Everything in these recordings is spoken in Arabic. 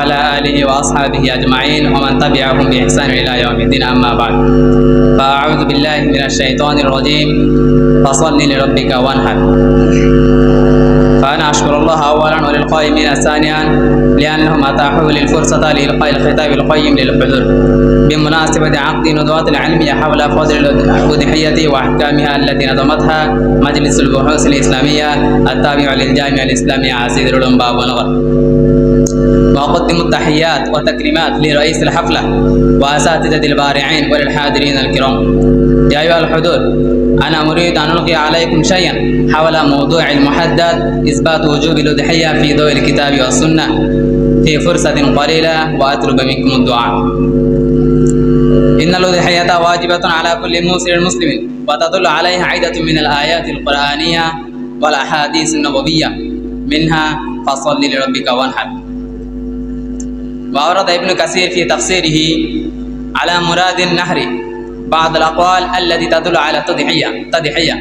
على آله وأصحابه أجمعين ومن تبعهم بإحسان إلى يوم الدين أما بعد. فأعوذ بالله من الشيطان الرجيم. فصل لربك وانحر. فأنا أشكر الله أولا وللقائمين ثانيا لأنهم أتاحوا لي الفرصة لإلقاء الخطاب القيم للحضور. بمناسبة عقد ندوات العلمية حول فضل الأضحية وأحكامها التي نظمتها مجلس البحوث الإسلامية التابع للجامعة الإسلامية عزيز العلوم باب ونغر وأقدم التحيات والتكريمات لرئيس الحفلة وأساتذة البارعين وللحاضرين الكرام. يا أيها الحضور أنا أريد أن ألقي عليكم شيئا حول موضوع المحدد إثبات وجوب الأضحية في ضوء الكتاب والسنة. في فرصة قليلة وأطلب منكم الدعاء. إن الأضحية واجبة على كل مسلم مسلم وتدل عليها عدة من الآيات القرآنية والأحاديث النبوية. منها فصل لربك وانحر. وأورد ابن كثير في تفسيره على مراد النهر بعض الأقوال التي تدل على التضحية تضحية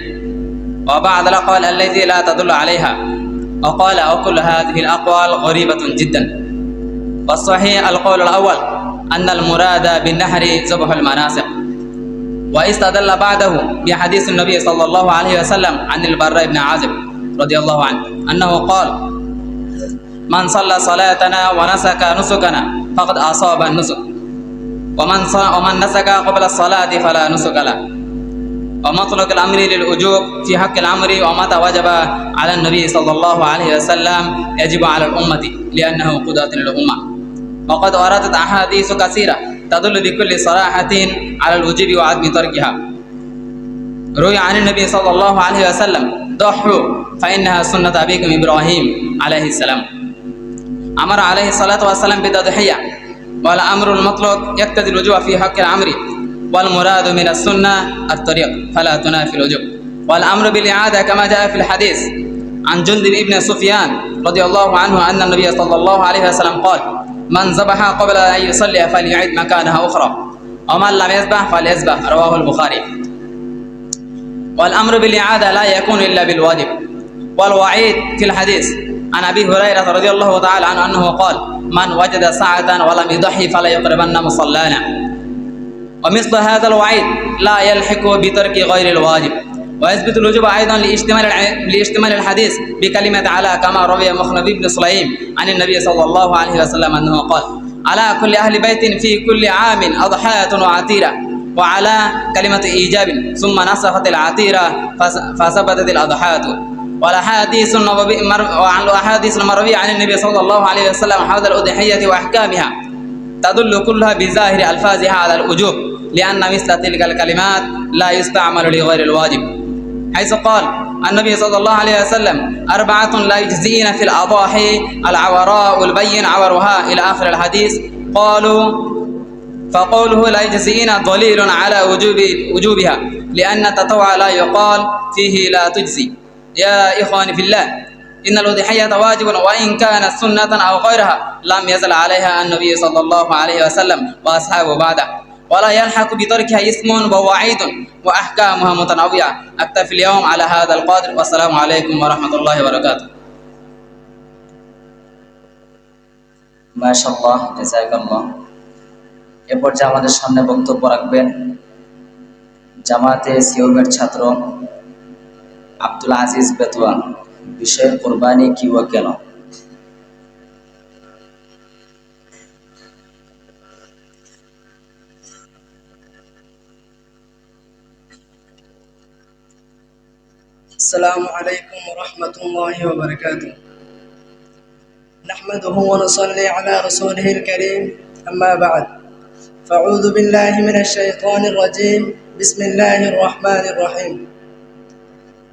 وبعض الأقوال التي لا تدل عليها. وقال وكل هذه الأقوال غريبة جدا. والصحيح القول الأول أن المراد بالنهر ذبح المناسك واستدل بعده بحديث النبي صلى الله عليه وسلم عن البراء بن عازب رضي الله عنه أنه قال من صلى صلاتنا ونسك نسكنا فقد أصاب النسك. ومن ومن نسك قبل الصلاة فلا نسك له. ومطلق الأمر للوجوب في حق الأمر ومتى وجب على النبي صلى الله عليه وسلم يجب على الأمة لأنه قدوة للأمة. وقد وردت أحاديث كثيرة تدل بكل صراحة على الوجوب وعدم تركها. روي عن النبي صلى الله عليه وسلم ضحوا فإنها سنة أبيكم إبراهيم عليه السلام. أمر عليه الصلاة والسلام بالتضحية. والأمر المطلق يقتضي الوجوب في حق الأمر والمراد من السنة الطريق فلا تنافي الوجوب. والأمر بالإعادة كما جاء في الحديث عن جندب ابن سفيان رضي الله عنه أن النبي صلى الله عليه وسلم قال من ذبح قبل أن يصلي فليعد مكانها أخرى ومن لم يذبح فليذبح. رواه البخاري. والأمر بالإعادة لا يكون إلا بالواجب والوعيد في الحديث. عن أبي هريرة رضي الله تعالى عنه أنه قال من وجد ساعة ولم يضحي فلا يقربن مصلانا. ومثل هذا الوعيد لا يلحق بترك غير الواجب. ويثبت الوجوب أيضا لاشتمال لاشتمال الحديث بكلمة على كما روي مخنب بن سليم عن النبي صلى الله عليه وسلم أنه قال على كل أهل بيت في كل عام أضحايا وعتيرة وعلى كلمة إيجاب ثم نسخت العتيرة فثبتت الأضحايا والأحاديث النبوي وعن الأحاديث المروية عن النبي صلى الله عليه وسلم حول الأضحية وأحكامها. تدل كلها بظاهر ألفاظها على الوجوب لأن مثل تلك الكلمات لا يستعمل لغير الواجب. حيث قال النبي صلى الله عليه وسلم أربعة لا يجزئين في الأضاحي العوراء البين عورها إلى آخر الحديث. قالوا فقوله لا يجزئين دليل على وجوب وجوبها لأن التطوع لا يقال فيه لا تجزي. يا إخواني في الله إن الأضحية واجب وإن كانت سنة أو غيرها لم يزل عليها النبي صلى الله عليه وسلم وأصحابه بعده ولا يلحق بتركها اسم ووعيد وأحكامها متنوعة أكتفي اليوم على هذا القدر والسلام عليكم ورحمة الله وبركاته মাশাল্লাহ জাজাকাল্লাহ এ পর্যায়ে আমাদের সামনে বক্তব্য রাখবেন জামাতে সিওমের ছাত্র আব্দুল আজিজ বেতুয়া বিষয় কোরবানি কি ও কেন السلام عليكم ورحمة الله وبركاته نحمده ونصلي على رسوله الكريم أما بعد فأعوذ بالله من الشيطان الرجيم بسم الله الرحمن الرحيم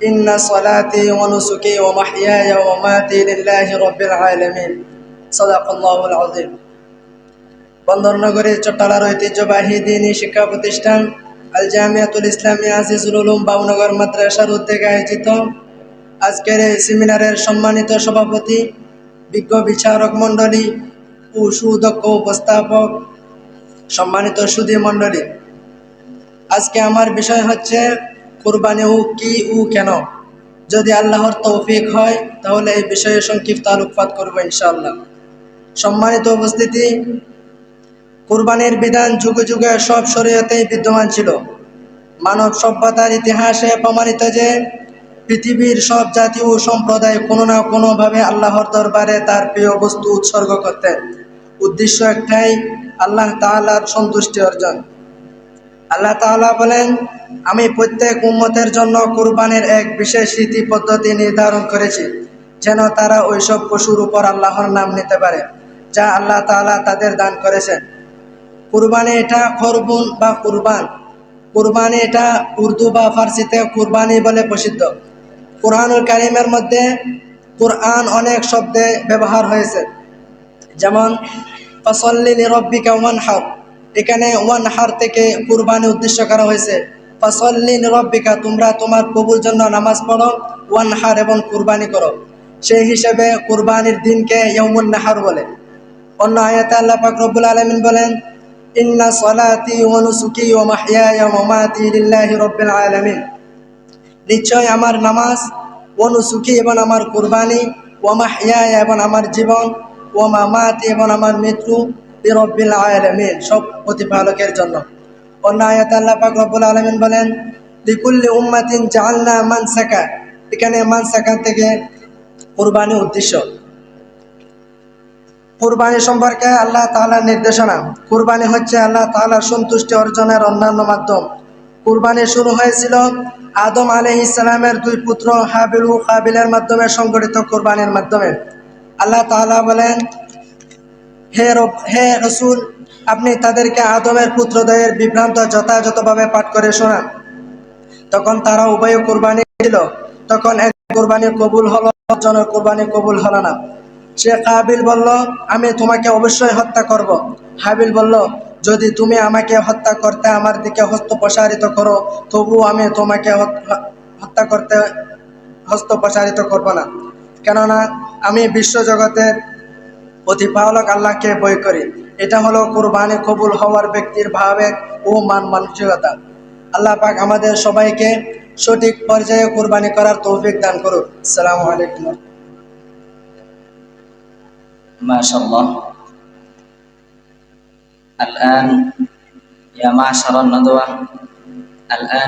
إن صلاتي ونسكي ومحياي ومماتي لله رب العالمين صدق الله العظيم বন্দরনগরের চট্টালার ঐতিহ্যবাহী দিনী শিক্ষা প্রতিষ্ঠান আল জামিয়াতুল ইসলামী আজিজুল উলুম বাবনগর মাদ্রাসার উদ্যোগে আয়োজিত আজকের এই সেমিনারের সম্মানিত সভাপতি বিজ্ঞ বিচারক মণ্ডলী ও সুদক্ষ উপস্থাপক সম্মানিত সুদী মণ্ডলী আজকে আমার বিষয় হচ্ছে কুরবানি ও কি উ কেন? যদি আল্লাহর তৌফিক হয়, তাহলে এই বিষয়ে সংক্ষিপ্ত আলোকপাত করব ইনশাআল্লাহ। সম্মানিত উপস্থিতি, কুরবানির বিধান যুগে যুগে সব শরীয়তেই বিদ্যমান ছিল। মানব সভ্যতার ইতিহাসে প্রমাণিত যে, পৃথিবীর সব জাতি ও সম্প্রদায় কোনো না কোনোভাবে আল্লাহর দরবারে তার প্রিয় বস্তু উৎসর্গ করতেন। উদ্দেশ্য একটাই, আল্লাহ তাআলার সন্তুষ্টি অর্জন। আল্লাহ তাআলা বলেন, আমি প্রত্যেক উম্মতের জন্য কুরবানির এক বিশেষ রীতি পদ্ধতি নির্ধারণ করেছি, যেন তারা ওইসব পশুর উপর আল্লাহর নাম নিতে পারে, যা আল্লাহ তাআলা তাদের দান করেছেন। কুরবানি এটা খরবুন বা কুরবান। কুরবানি এটা উর্দু বা ফার্সিতে কুরবানি বলে প্রসিদ্ধ। কোরআনুল কারিমের মধ্যে কোরআন অনেক শব্দে ব্যবহার হয়েছে। যেমন, ফসল্লি নিরব্বিকা ওয়ান হার এখানে ওয়ান হার থেকে কুরবানি উদ্দেশ্য করা হয়েছে। ফসল্লি নিরব্বিকা, তোমরা তোমার প্রভুর জন্য নামাজ পড়ো, ওয়ান হার এবং কুরবানি করো। সেই হিসেবে কুরবানির দিনকে ইয়মুন নাহার বলে। অন্য আয়াতে আল্লাহ পাক রব্বুল আলামিন বলেন, ইন্না সলাতি ওয়া নুসুকি মাহইয়ায়া ওয়া মামাতি লিল্লাহি রাব্বিল আলামিন। নিশ্চয় আমার নামাজ ও এবং আমার কুরবানি ও মাহইয়ায়া এবং আমার জীবন ও মামাতি এবং আমার মৃত্যু রব্বিল আলামিন, সব প্রতিপালকের জন্য। অন্য আয়াত আল্লাহ পাক রব্বুল আলামিন বলেন, লিকুল্লি উম্মাতিন জাআলনা মানসাকা এখানে মানসাকা থেকে কুরবানি উদ্দেশ্য। কুরবানি সম্পর্কে আল্লাহ তাআলার নির্দেশনা। কুরবানি হচ্ছে আল্লাহ তাআলার সন্তুষ্টি অর্জনের অন্যান্য মাধ্যম। কুরবানি শুরু হয়েছিল আদম আলহ ইসলামের দুই পুত্র হাবিল ও কাবিলের মাধ্যমে সংগঠিত কুরবানির মাধ্যমে। আল্লাহ তাআলা বলেন হে হে রসুল, আপনি তাদেরকে আদমের পুত্রদয়ের বিভ্রান্ত যথাযথভাবে পাঠ করে শোনান। তখন তারা উভয় কোরবানি দিল। তখন এক কোরবানি কবুল হলো জনের কোরবানি কবুল হলো না। সে কাবিল বলল, আমি তোমাকে অবশ্যই হত্যা করব। হাবিল বলল, যদি তুমি আমাকে হত্যা করতে আমার দিকে হস্ত প্রসারিত করো তবু আমি তোমাকে হত- হত্যা করতে হস্ত প্রসারিত করব না। কেননা, আমি বিশ্বজগতের প্রতিপালক আল্লাহকে বই করি এটা হলো কোরবানি কবুল হওয়ার ব্যক্তির ভাবেগ ও মান মানসিকতা আল্লাহ পাক আমাদের সবাইকে সঠিক পর্যায়ে কোরবানি করার তৌফিক দান করুক আসসালামু আলাইকুম ما شاء الله الآن يا معشر الندوة الآن